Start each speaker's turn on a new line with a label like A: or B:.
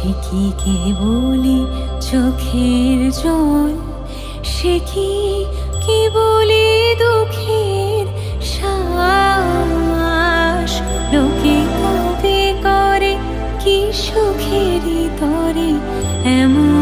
A: সে কি বলি চোখের জল? সে কি বলি দুঃখের শ্বাস লোকে কবে করে, কি সুখেরই তরে? এমন